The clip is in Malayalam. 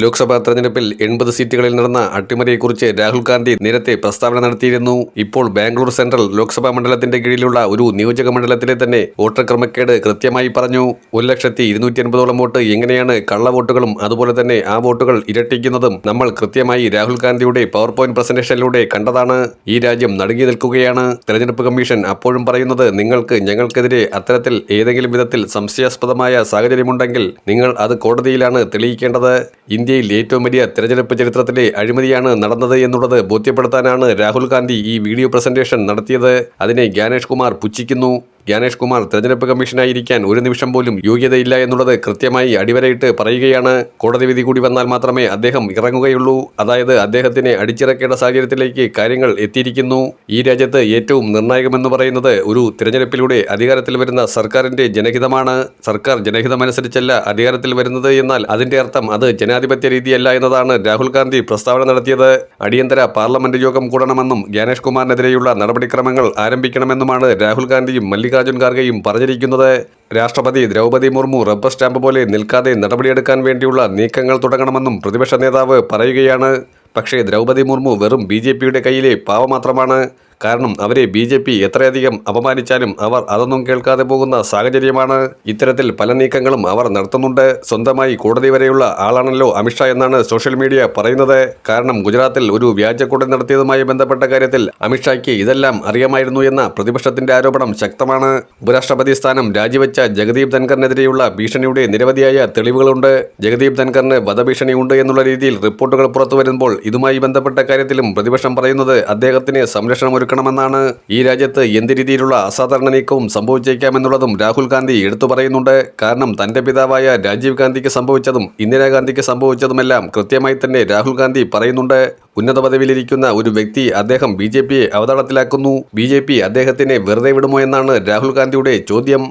ലോക്സഭാ തെരഞ്ഞെടുപ്പിൽ എൺപത് സീറ്റുകളിൽ നടന്ന അട്ടിമറിയെക്കുറിച്ച് രാഹുൽ ഗാന്ധി നേരത്തെ പ്രസ്താവന നടത്തിയിരുന്നു. ഇപ്പോൾ ബാംഗ്ലൂർ സെൻട്രൽ ലോക്സഭാ മണ്ഡലത്തിന്റെ കീഴിലുള്ള ഒരു നിയോജക മണ്ഡലത്തിലെ തന്നെ വോട്ടർ ക്രമക്കേട് കൃത്യമായി പറഞ്ഞു. ഒരു ലക്ഷത്തി ഇരുന്നൂറ്റി അൻപതോളം വോട്ട് എങ്ങനെയാണ് കള്ളവോട്ടുകളും അതുപോലെ തന്നെ ആ വോട്ടുകൾ ഇരട്ടിക്കുന്നതും നമ്മൾ കൃത്യമായി രാഹുൽ ഗാന്ധിയുടെ പവർ പോയിന്റ് പ്രസന്റേഷനിലൂടെ കണ്ടതാണ്. ഈ രാജ്യം നടുങ്ങി നിൽക്കുകയാണ്. തെരഞ്ഞെടുപ്പ് കമ്മീഷൻ അപ്പോഴും പറയുന്നത് നിങ്ങൾക്ക് ഞങ്ങൾക്കെതിരെ അത്തരത്തിൽ ഏതെങ്കിലും വിധത്തിൽ സംശയാസ്പദമായ സാഹചര്യമുണ്ടെങ്കിൽ നിങ്ങൾ അത് കോടതിയിലാണ് തെളിയിക്കേണ്ടത്. ഇന്ത്യയിൽ ഏറ്റവും വലിയ തെരഞ്ഞെടുപ്പ് ചരിത്രത്തിലെ അഴിമതിയാണ് നടന്നത് എന്നുള്ളത് ബോധ്യപ്പെടുത്താനാണ് രാഹുൽ ഗാന്ധി ഈ വീഡിയോ പ്രസന്റേഷൻ നടത്തിയത്. അതിനെ ജ്ഞാനേഷ് കുമാർ പുച്ഛിക്കുന്നു. ജ്ഞാനേഷ് കുമാർ തെരഞ്ഞെടുപ്പ് കമ്മീഷനായിരിക്കാൻ ഒരു നിമിഷം പോലും യോഗ്യതയില്ല എന്നുള്ളത് കൃത്യമായി അടിവരയിട്ട് പറയുകയാണ്. കോടതി വിധി കൂടി വന്നാൽ മാത്രമേ അദ്ദേഹം ഇറങ്ങുകയുള്ളൂ. അതായത് അദ്ദേഹത്തിനെ അടിച്ചിറക്കേണ്ട സാഹചര്യത്തിലേക്ക് കാര്യങ്ങൾ എത്തിയിരിക്കുന്നു. ഈ രാജ്യത്ത് ഏറ്റവും നിർണായകമെന്ന് പറയുന്നത് ഒരു തിരഞ്ഞെടുപ്പിലൂടെ അധികാരത്തിൽ വരുന്ന സർക്കാരിന്റെ ജനഹിതമാണ്. സർക്കാർ ജനഹിതമനുസരിച്ചല്ല അധികാരത്തിൽ വരുന്നത് എന്നാൽ അതിന്റെ അർത്ഥം അത് ജനാധിപത്യ രീതിയല്ല എന്നതാണ് രാഹുൽ ഗാന്ധി പ്രസ്താവന നടത്തിയത്. അടിയന്തര പാർലമെന്റ് യോഗം കൂടണമെന്നും ജ്ഞാനേഷ് കുമാറിനെതിരെയുള്ള നടപടിക്രമങ്ങൾ ആരംഭിക്കണമെന്നുമാണ് രാഹുൽ ഗാന്ധിയും മല്ലികാർജുൻ ഖാർഗെയും പറഞ്ഞിരിക്കുന്നത് രാഷ്ട്രപതി ദ്രൗപദി മുർമു റബ്ബർ സ്റ്റാമ്പ് പോലെ നിൽക്കാതെ നടപടിയെടുക്കാൻ വേണ്ടിയുള്ള നീക്കങ്ങൾ തുടങ്ങണമെന്നും പ്രതിപക്ഷ നേതാവ് പറയുകയാണ്. പക്ഷേ ദ്രൗപദി മുർമു വെറും ബി കയ്യിലെ പാവ മാത്രമാണ് കാരണം അവരെ ബി ജെ പി എത്രയധികം അപമാനിച്ചാലും അവർ അതൊന്നും കേൾക്കാതെ പോകുന്ന സാഹചര്യമാണ്. ഇത്തരത്തിൽ പല നീക്കങ്ങളും അവർ നടത്തുന്നുണ്ട്. സ്വന്തമായി കോടതി വരെയുള്ള ആളാണല്ലോ അമിത്ഷാ എന്നാണ് സോഷ്യൽ മീഡിയ പറയുന്നത്. കാരണം ഗുജറാത്തിൽ ഒരു വ്യാജ നടത്തിയതുമായി ബന്ധപ്പെട്ട കാര്യത്തിൽ അമിത്ഷായ്ക്ക് ഇതെല്ലാം അറിയാമായിരുന്നു എന്ന പ്രതിപക്ഷത്തിന്റെ ആരോപണം ശക്തമാണ്. ഉപരാഷ്ട്രപതി സ്ഥാനം രാജിവെച്ച ജഗദീപ് ധൻഖറിനെതിരെയുള്ള ഭീഷണിയുടെ നിരവധിയായ തെളിവുകളുണ്ട്. ജഗദീപ് ധൻഖറിന് വധഭീഷണിയുണ്ട് എന്നുള്ള രീതിയിൽ റിപ്പോർട്ടുകൾ പുറത്തു വരുമ്പോൾ ഇതുമായി ബന്ധപ്പെട്ട കാര്യത്തിലും പ്രതിപക്ഷം പറയുന്നത് അദ്ദേഹത്തിന് സംരക്ഷണം ഒരുക്കണമെന്നാണ് ഈ രാജ്യത്ത് എന്ത് രീതിയിലുള്ള അസാധാരണ നീക്കവും സംഭവിച്ചേക്കാമെന്നുള്ളതും രാഹുൽ ഗാന്ധി എടുത്തു പറയുന്നുണ്ട്. കാരണം തന്റെ പിതാവായ രാജീവ് ഗാന്ധിക്ക് സംഭവിച്ചതും ഇന്ദിരാഗാന്ധിക്ക് സംഭവിച്ചതുമെല്ലാം കൃത്യമായി തന്നെ രാഹുൽ ഗാന്ധി പറയുന്നുണ്ട്. ഉന്നത പദവിയിലിരിക്കുന്ന ഒരു വ്യക്തി അദ്ദേഹം ബി ജെ പിയെ അവതാളത്തിലാക്കുന്നു. ബി ജെ പി അദ്ദേഹത്തിനെ വെറുതെ വിടുമോ എന്നാണ് രാഹുൽ ഗാന്ധിയുടെ ചോദ്യം.